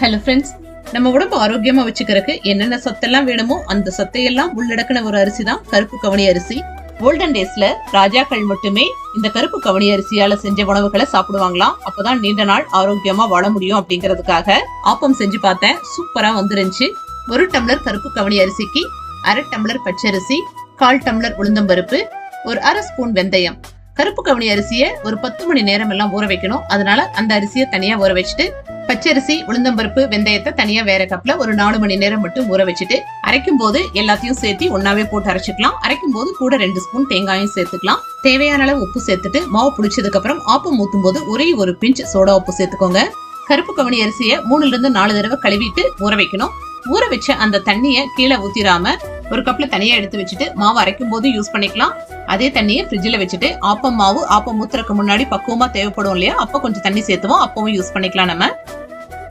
Hello friends நம்ம உடம்பு ஆரோக்கியமா வச்சுக்கிறதுக்கு என்னென்ன சத்தெல்லாம் வேணுமோ அந்த சத்தையெல்லாம் உள்ளடக்கின ஒரு அரிசி தான் கருப்பு கவனி அரிசி. கோல்டன் டேஸ்ல ராஜாக்கள் மட்டுமே இந்த கருப்பு கவனி அரிசியால செஞ்ச உணவுகளை சாப்பிடுவாங்களாம். அப்பதான் நீண்ட நாள் ஆரோக்கியமா வாழ முடியும் அப்படிங்கறதுக்காக ஆப்பம் செஞ்சு பார்த்தேன். சூப்பரா வந்துருந்துச்சு. ஒரு டம்ளர் கருப்பு கவனி அரிசிக்கு அரை டம்ளர் பச்சரிசி கால் டம்ளர் உளுந்தம்பருப்பு ஒரு அரை ஸ்பூன் வெந்தயம். கருப்பு கவனி அரிசியை ஒரு பத்து மணி நேரம் எல்லாம் ஊற வைக்கணும். அதனால அந்த அரிசியை தனியா ஊற வச்சுட்டு பச்சரிசி உளுந்தம்பருப்பு வெந்தயத்தை தனியா வேற கப்ல ஒரு நாலு மணி நேரம் மட்டும் ஊற வச்சுட்டு அரைக்கும் போது எல்லாத்தையும் சேர்த்து ஒன்னாவே போட்டு அரைச்சுக்கலாம். அரைக்கும் போது கூட ரெண்டு ஸ்பூன் தேங்காயும் சேர்த்துக்கலாம். தேவையான அளவு உப்பு சேர்த்துட்டு மாவு புளிச்சதுக்கு அப்புறம் ஆப்பம் ஊத்தும் போது ஒரே ஒரு பிஞ்ச் சோடா உப்பு சேர்த்துக்கோங்க. கருப்பு கவனி அரிசியை மூணுல இருந்து நாலு தடவை கழுவிட்டு ஊற வைக்கணும். ஊற வச்ச அந்த தண்ணியை கீழே ஊத்திராம ஒரு கப்ல தனியா எடுத்து வச்சுட்டு மாவு அரைக்கும் போது யூஸ் பண்ணிக்கலாம். அதே தண்ணியை ஃப்ரிட்ஜில் வச்சுட்டு ஆப்பம் மாவு ஆப்பம் ஊத்துறதுக்கு முன்னாடி பக்குவமா தேவைப்படும் இல்லையா? அப்போ கொஞ்சம் தண்ணி சேர்த்துவோம். அப்பவும் யூஸ் பண்ணிக்கலாம் நம்ம.